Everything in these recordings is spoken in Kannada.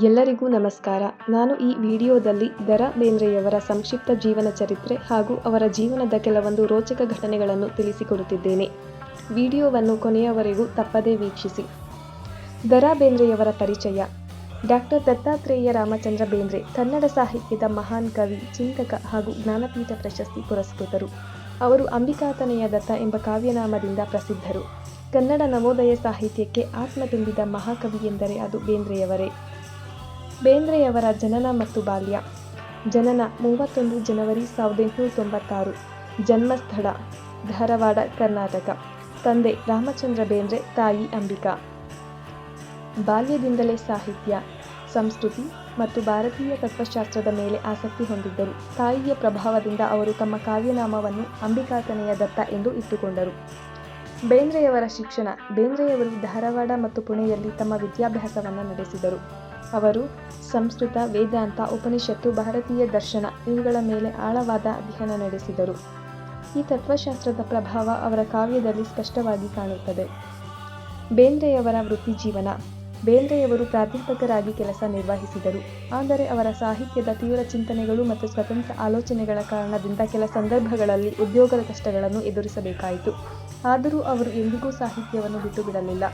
ಎಲ್ಲರಿಗೂ ನಮಸ್ಕಾರ. ನಾನು ಈ ವಿಡಿಯೋದಲ್ಲಿ ದರ ಬೇಂದ್ರೆಯವರ ಸಂಕ್ಷಿಪ್ತ ಜೀವನ ಚರಿತ್ರೆ ಹಾಗೂ ಅವರ ಜೀವನದ ಕೆಲವೊಂದು ರೋಚಕ ಘಟನೆಗಳನ್ನು ತಿಳಿಸಿಕೊಡುತ್ತಿದ್ದೇನೆ. ವಿಡಿಯೋವನ್ನು ಕೊನೆಯವರೆಗೂ ತಪ್ಪದೇ ವೀಕ್ಷಿಸಿ. ದರಾ ಬೇಂದ್ರೆಯವರ ಪರಿಚಯ. ಡಾಕ್ಟರ್ ದತ್ತಾತ್ರೇಯ ರಾಮಚಂದ್ರ ಬೇಂದ್ರೆ ಕನ್ನಡ ಸಾಹಿತ್ಯದ ಮಹಾನ್ ಕವಿ, ಚಿಂತಕ ಹಾಗೂ ಜ್ಞಾನಪೀಠ ಪ್ರಶಸ್ತಿ ಪುರಸ್ಕೃತರು. ಅವರು ಅಂಬಿಕಾತನೆಯ ದತ್ತ ಎಂಬ ಕಾವ್ಯನಾಮದಿಂದ ಪ್ರಸಿದ್ಧರು. ಕನ್ನಡ ನವೋದಯ ಸಾಹಿತ್ಯಕ್ಕೆ ಆತ್ಮ ತುಂಬಿದ ಮಹಾಕವಿ ಎಂದರೆ ಅದು ಬೇಂದ್ರೆಯವರೇ. ಬೇಂದ್ರೆಯವರ ಜನನ ಮತ್ತು ಬಾಲ್ಯ. ಜನನ ಮೂವತ್ತೊಂದು ಜನವರಿ ಸಾವಿರದ ಎಂಟುನೂರ ತೊಂಬತ್ತಾರು. ಜನ್ಮಸ್ಥಳ, ಧಾರವಾಡ, ಕರ್ನಾಟಕ. ತಂದೆ ರಾಮಚಂದ್ರ ಬೇಂದ್ರೆ, ತಾಯಿ ಅಂಬಿಕಾ. ಬಾಲ್ಯದಿಂದಲೇ ಸಾಹಿತ್ಯ, ಸಂಸ್ಕೃತಿ ಮತ್ತು ಭಾರತೀಯ ತತ್ವಶಾಸ್ತ್ರದ ಮೇಲೆ ಆಸಕ್ತಿ ಹೊಂದಿದ್ದರು. ತಾಯಿಯ ಪ್ರಭಾವದಿಂದ ಅವರು ತಮ್ಮ ಕಾವ್ಯನಾಮವನ್ನು ಅಂಬಿಕಾತನೆಯ ದತ್ತ ಎಂದು ಇಟ್ಟುಕೊಂಡರು. ಬೇಂದ್ರೆಯವರ ಶಿಕ್ಷಣ, ಬೇಂದ್ರೆಯವರು ಧಾರವಾಡ ಮತ್ತು ಪುಣೆಯಲ್ಲಿ ತಮ್ಮ ವಿದ್ಯಾಭ್ಯಾಸವನ್ನು ನಡೆಸಿದರು. ಅವರು ಸಂಸ್ಕೃತ, ವೇದಾಂತ, ಉಪನಿಷತ್ತು, ಭಾರತೀಯ ದರ್ಶನ ಇವುಗಳ ಮೇಲೆ ಆಳವಾದ ಅಧ್ಯಯನ ನಡೆಸಿದರು. ಈ ತತ್ವಶಾಸ್ತ್ರದ ಪ್ರಭಾವ ಅವರ ಕಾವ್ಯದಲ್ಲಿ ಸ್ಪಷ್ಟವಾಗಿ ಕಾಣುತ್ತದೆ. ಬೇಂದ್ರೆಯವರ ವೃತ್ತಿ ಜೀವನ. ಬೇಂದ್ರೆಯವರು ಪ್ರಾಧ್ಯಾಪಕರಾಗಿ ಕೆಲಸ ನಿರ್ವಹಿಸಿದರು. ಆದರೆ ಅವರ ಸಾಹಿತ್ಯದ ತೀವ್ರ ಚಿಂತನೆಗಳು ಮತ್ತು ಸ್ವತಂತ್ರ ಆಲೋಚನೆಗಳ ಕಾರಣದಿಂದ ಕೆಲ ಸಂದರ್ಭಗಳಲ್ಲಿ ಉದ್ಯೋಗದ ಕಷ್ಟಗಳನ್ನು ಎದುರಿಸಬೇಕಾಯಿತು. ಆದರೂ ಅವರು ಎಂದಿಗೂ ಸಾಹಿತ್ಯವನ್ನು ಬಿಟ್ಟು ಬಿಡಲಿಲ್ಲ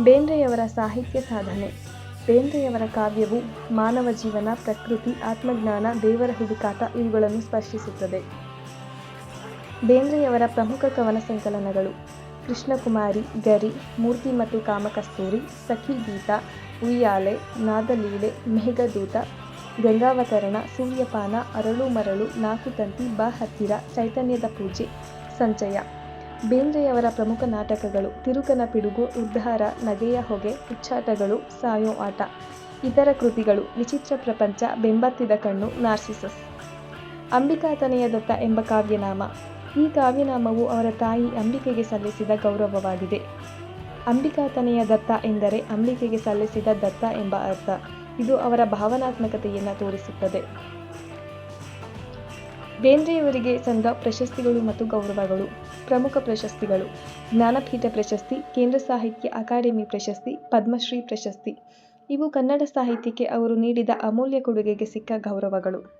ಬೇಂದ್ರೆಯವರ ಸಾಹಿತ್ಯ ಸಾಧನೆ. ಬೇಂದ್ರೆಯವರ ಕಾವ್ಯವು ಮಾನವ ಜೀವನ, ಪ್ರಕೃತಿ, ಆತ್ಮಜ್ಞಾನ, ದೇವರ ಹುಡುಕಾಟ ಇವುಗಳನ್ನು ಸ್ಪರ್ಶಿಸುತ್ತದೆ. ಬೇಂದ್ರೆಯವರ ಪ್ರಮುಖ ಕವನ ಸಂಕಲನಗಳು ಕೃಷ್ಣಕುಮಾರಿ, ಗರಿ, ಮೂರ್ತಿ ಮತ್ತು ಕಾಮಕಸ್ತೂರಿ, ಸಖಿ ಗೀತ, ಉಯ್ಯಾಲೆ, ನಾದಲೀಲೆ, ಮೇಘದೂತ, ಗಂಗಾವತರಣ, ಸೂರ್ಯಪಾನ, ಅರಳು ಮರಳು, ನಾಕು ತಂತಿ, ಬಾ ಹತ್ತಿರ, ಚೈತನ್ಯದ ಪೂಜೆ, ಸಂಚಯ. ಬೇಂದ್ರೆಯವರ ಪ್ರಮುಖ ನಾಟಕಗಳು ತಿರುಕನ ಪಿಡುಗು, ಉದ್ಧಾರ, ನಗೆಯ ಹೊಗೆ ಹುಚ್ಚಾಟಗಳು ಸಾಯೋ ಆಟ. ಇತರ ಕೃತಿಗಳು ವಿಚಿತ್ರ ಪ್ರಪಂಚ, ಬೆಂಬತ್ತಿದ ಕಣ್ಣು, ನಾರ್ಸಿಸಸ್. ಅಂಬಿಕಾತನೆಯ ದತ್ತ ಎಂಬ ಕಾವ್ಯನಾಮ. ಈ ಕಾವ್ಯನಾಮವು ಅವರ ತಾಯಿ ಅಂಬಿಕೆಗೆ ಸಲ್ಲಿಸಿದ ಗೌರವವಾಗಿದೆ. ಅಂಬಿಕಾತನೆಯ ದತ್ತ ಎಂದರೆ ಅಂಬಿಕೆಗೆ ಸಲ್ಲಿಸಿದ ದತ್ತ ಎಂಬ ಅರ್ಥ. ಇದು ಅವರ ಭಾವನಾತ್ಮಕತೆಯನ್ನು ತೋರಿಸುತ್ತದೆ. ಬೇಂದ್ರೆಯವರಿಗೆ ಸಂದ ಪ್ರಶಸ್ತಿಗಳು ಮತ್ತು ಗೌರವಗಳು. ಪ್ರಮುಖ ಪ್ರಶಸ್ತಿಗಳು. ಜ್ಞಾನಪೀಠ ಪ್ರಶಸ್ತಿ, ಕೇಂದ್ರ ಸಾಹಿತ್ಯ ಅಕಾಡೆಮಿ ಪ್ರಶಸ್ತಿ, ಪದ್ಮಶ್ರೀ ಪ್ರಶಸ್ತಿ. ಇವು ಕನ್ನಡ ಸಾಹಿತ್ಯಕ್ಕೆ ಅವರು ನೀಡಿದ ಅಮೂಲ್ಯ ಕೊಡುಗೆಗೆ ಸಿಕ್ಕ ಗೌರವಗಳು.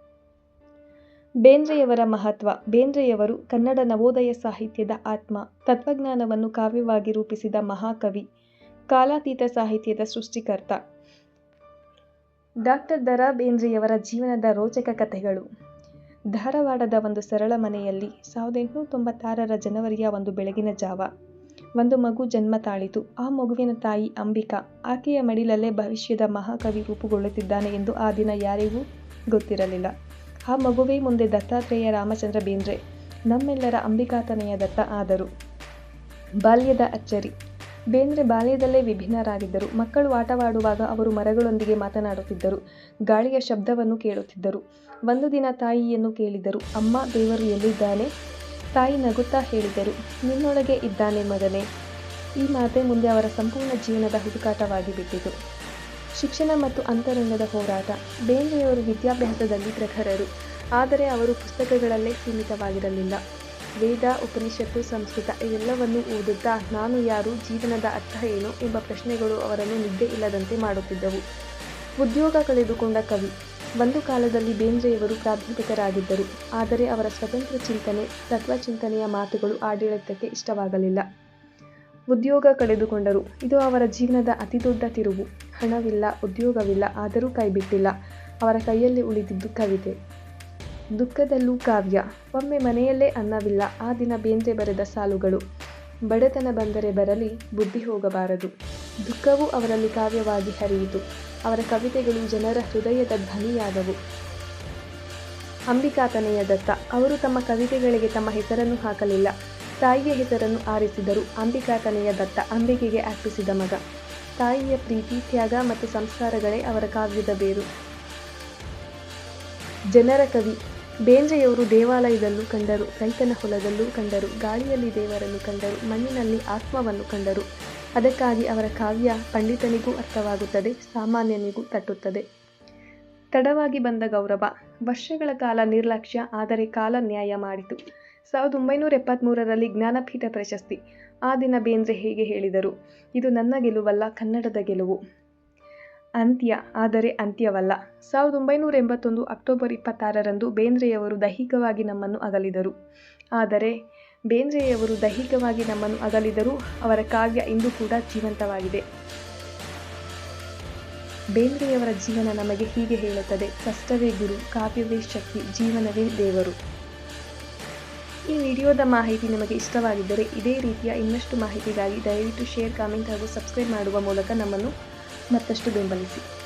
ಬೇಂದ್ರೆಯವರ ಮಹತ್ವ. ಬೇಂದ್ರೆಯವರು ಕನ್ನಡ ನವೋದಯ ಸಾಹಿತ್ಯದ ಆತ್ಮ, ತತ್ವಜ್ಞಾನವನ್ನು ಕಾವ್ಯವಾಗಿ ರೂಪಿಸಿದ ಮಹಾಕವಿ, ಕಾಲಾತೀತ ಸಾಹಿತ್ಯದ ಸೃಷ್ಟಿಕರ್ತ. ಡಾಕ್ಟರ್ ದರಾ ಬೇಂದ್ರೆಯವರ ಜೀವನದ ರೋಚಕ ಕಥೆಗಳು. ಧಾರವಾಡದ ಒಂದು ಸರಳ ಮನೆಯಲ್ಲಿ ಸಾವಿರದ ಎಂಟುನೂರ ತೊಂಬತ್ತಾರರ ಜನವರಿಯ ಒಂದು ಬೆಳಗಿನ ಜಾವ. ಒಂದು ಮಗು ಜನ್ಮ ತಾಳಿತು. ಆ ಮಗುವಿನ ತಾಯಿ ಅಂಬಿಕಾ ಆಕೆಯ ಮಡಿಲಲ್ಲೇ ಭವಿಷ್ಯದ ಮಹಾಕವಿ ರೂಪುಗೊಳ್ಳುತ್ತಿದ್ದಾನೆ ಎಂದು ಆ ದಿನ ಯಾರಿಗೂ ಗೊತ್ತಿರಲಿಲ್ಲ. ಆ ಮಗುವೇ ಮುಂದೆ ದತ್ತಾತ್ರೇಯ ರಾಮಚಂದ್ರ ಬೇಂದ್ರೆ. ನಮ್ಮೆಲ್ಲರ ಅಂಬಿಕಾತನೆಯ ದತ್ತ ಆದರು. ಬಾಲ್ಯದ ಅಚ್ಚರಿ. ಬೇಂದ್ರೆ ಬಾಲ್ಯದಲ್ಲೇ ವಿಭಿನ್ನರಾಗಿದ್ದರು. ಮಕ್ಕಳು ಆಟವಾಡುವಾಗ ಅವರು ಮರಗಳೊಂದಿಗೆ ಮಾತನಾಡುತ್ತಿದ್ದರು. ಗಾಳಿಯ ಶಬ್ದವನ್ನು ಕೇಳುತ್ತಿದ್ದರು. ಒಂದು ದಿನ ತಾಯಿಯನ್ನು ಕೇಳಿದರು. ಅಮ್ಮ, ದೇವರು ಎಲ್ಲಿದ್ದಾನೆ? ತಾಯಿ ನಗುತ್ತಾ ಹೇಳಿದರು. ನಿನ್ನೊಳಗೆ ಇದ್ದಾನೆ ಮಗನೇ. ಈ ಮಾತೆ ಮುಂದೆ ಅವರ ಸಂಪೂರ್ಣ ಜೀವನದ ಹುಡುಕಾಟವಾಗಿ ಬಿಟ್ಟಿತು ಶಿಕ್ಷಣ ಮತ್ತು ಅಂತರಂಗದ ಹೋರಾಟ. ಬೇಂದ್ರೆಯವರು ವಿದ್ಯಾಭ್ಯಾಸದಲ್ಲಿ ಪ್ರಖರರು. ಆದರೆ ಅವರು ಪುಸ್ತಕಗಳಲ್ಲೇ ಸೀಮಿತವಾಗಿರಲಿಲ್ಲ. ವೇದ, ಉಪನಿಷತ್ತು, ಸಂಸ್ಕೃತ ಇವೆಲ್ಲವನ್ನೂ ಓದುತ್ತಾ ನಾನು ಯಾರು, ಜೀವನದ ಅರ್ಥ ಏನು ಎಂಬ ಪ್ರಶ್ನೆಗಳು ಅವರನ್ನು ನಿದ್ದೆ ಇಲ್ಲದಂತೆ ಮಾಡುತ್ತಿದ್ದವು. ಉದ್ಯೋಗ ಕಳೆದುಕೊಂಡ ಕವಿ. ಒಂದು ಕಾಲದಲ್ಲಿ ಬೇಂದ್ರೆಯವರು ಪ್ರಾಧ್ಯಾಪಕರಾಗಿದ್ದರು. ಆದರೆ ಅವರ ಸ್ವತಂತ್ರ ಚಿಂತನೆ ತತ್ವಚಿಂತನೆಯ ಮಾತುಗಳು ಆಡಳಿತಕ್ಕೆ ಇಷ್ಟವಾಗಲಿಲ್ಲ. ಉದ್ಯೋಗ ಕಳೆದುಕೊಂಡರು. ಇದು ಅವರ ಜೀವನದ ಅತಿದೊಡ್ಡ ತಿರುವು. ಹಣವಿಲ್ಲ, ಉದ್ಯೋಗವಿಲ್ಲ, ಆದರೂ ಕೈಬಿಟ್ಟಿಲ್ಲ. ಅವರ ಕೈಯಲ್ಲಿ ಉಳಿದಿದ್ದು ಕವಿತೆ. ದುಃಖದಲ್ಲೂ ಕಾವ್ಯ. ಒಮ್ಮೆ ಮನೆಯಲ್ಲೇ ಅನ್ನವಿಲ್ಲ. ಆ ದಿನ ಬೇಂದ್ರೆ ಬರೆದ ಸಾಲುಗಳು. ಬಡತನ ಬಂದರೆ ಬರಲಿ, ಬುದ್ಧಿ ಹೋಗಬಾರದು. ದುಃಖವೂ ಅವರಲ್ಲಿ ಕಾವ್ಯವಾಗಿ ಹರಿಯಿತು. ಅವರ ಕವಿತೆಗಳು ಜನರ ಹೃದಯದ ಧ್ವನಿಯಾದವು. ಅಂಬಿಕಾತನೆಯ ದತ್ತ. ಅವರು ತಮ್ಮ ಕವಿತೆಗಳಿಗೆ ತಮ್ಮ ಹೆಸರನ್ನು ಹಾಕಲಿಲ್ಲ. ತಾಯಿಯ ಹೆಸರನ್ನು ಆರಿಸಿದರು. ಅಂಬಿಕಾತನೆಯ ದತ್ತ. ಅಂಬಿಕೆಗೆ ಅರ್ಪಿಸಿದ ಮಗ. ತಾಯಿಯ ಪ್ರೀತಿ, ತ್ಯಾಗ ಮತ್ತು ಸಂಸ್ಕಾರಗಳೇ ಅವರ ಕಾವ್ಯದ ಬೇರು. ಜನರ ಕವಿ. ಬೇಂದ್ರೆಯವರು ದೇವಾಲಯದಲ್ಲೂ ಕಂಡರು, ರೈತನ ಹೊಲದಲ್ಲೂ ಕಂಡರು, ಗಾಳಿಯಲ್ಲಿ ದೇವರನ್ನು ಕಂಡರು, ಮಣ್ಣಿನಲ್ಲಿ ಆತ್ಮವನ್ನು ಕಂಡರು. ಅದಕ್ಕಾಗಿ ಅವರ ಕಾವ್ಯ ಪಂಡಿತನಿಗೂ ಅರ್ಥವಾಗುತ್ತದೆ, ಸಾಮಾನ್ಯನಿಗೂ ತಟ್ಟುತ್ತದೆ. ತಡವಾಗಿ ಬಂದ ಗೌರವ. ವರ್ಷಗಳ ಕಾಲ ನಿರ್ಲಕ್ಷ್ಯ, ಆದರೆ ಕಾಲ ನ್ಯಾಯ ಮಾಡಿತು. ಸಾವಿರದ ಒಂಬೈನೂರ ಎಪ್ಪತ್ತ್ಮೂರರಲ್ಲಿ ಜ್ಞಾನಪೀಠ ಪ್ರಶಸ್ತಿ. ಆ ದಿನ ಬೇಂದ್ರೆ ಹೇಗೆ ಹೇಳಿದರು? ಇದು ನನ್ನ ಗೆಲುವಲ್ಲ, ಕನ್ನಡದ ಗೆಲುವು. ಅಂತ್ಯ, ಆದರೆ ಅಂತ್ಯವಲ್ಲ. ಸಾವಿರದ ಒಂಬೈನೂರ ಎಂಬತ್ತೊಂದು ಅಕ್ಟೋಬರ್ ಇಪ್ಪತ್ತಾರರಂದು ಬೇಂದ್ರೆಯವರು ದೈಹಿಕವಾಗಿ ನಮ್ಮನ್ನು ಅಗಲಿದರು. ಆದರೆ ಬೇಂದ್ರೆಯವರು ದೈಹಿಕವಾಗಿ ನಮ್ಮನ್ನು ಅಗಲಿದರೂ ಅವರ ಕಾವ್ಯ ಇಂದು ಕೂಡ ಜೀವಂತವಾಗಿದೆ. ಬೇಂದ್ರೆಯವರ ಜೀವನ ನಮಗೆ ಹೀಗೆ ಹೇಳುತ್ತದೆ, ಕಷ್ಟವೇ ಗುರು, ಕಾವ್ಯವೇ ಶಕ್ತಿ, ಜೀವನವೇ ದೇವರು. ಈ ವಿಡಿಯೋದ ಮಾಹಿತಿ ನಿಮಗೆ ಇಷ್ಟವಾಗಿದ್ದರೆ ಇದೇ ರೀತಿಯ ಇನ್ನಷ್ಟು ಮಾಹಿತಿಗಾಗಿ ದಯವಿಟ್ಟು ಶೇರ್, ಕಾಮೆಂಟ್ ಹಾಗೂ ಸಬ್ಸ್ಕ್ರೈಬ್ ಮಾಡುವ ಮೂಲಕ ನಮ್ಮನ್ನು ಮತ್ತಷ್ಟು ಬೆಂಬಲಿಸಿ.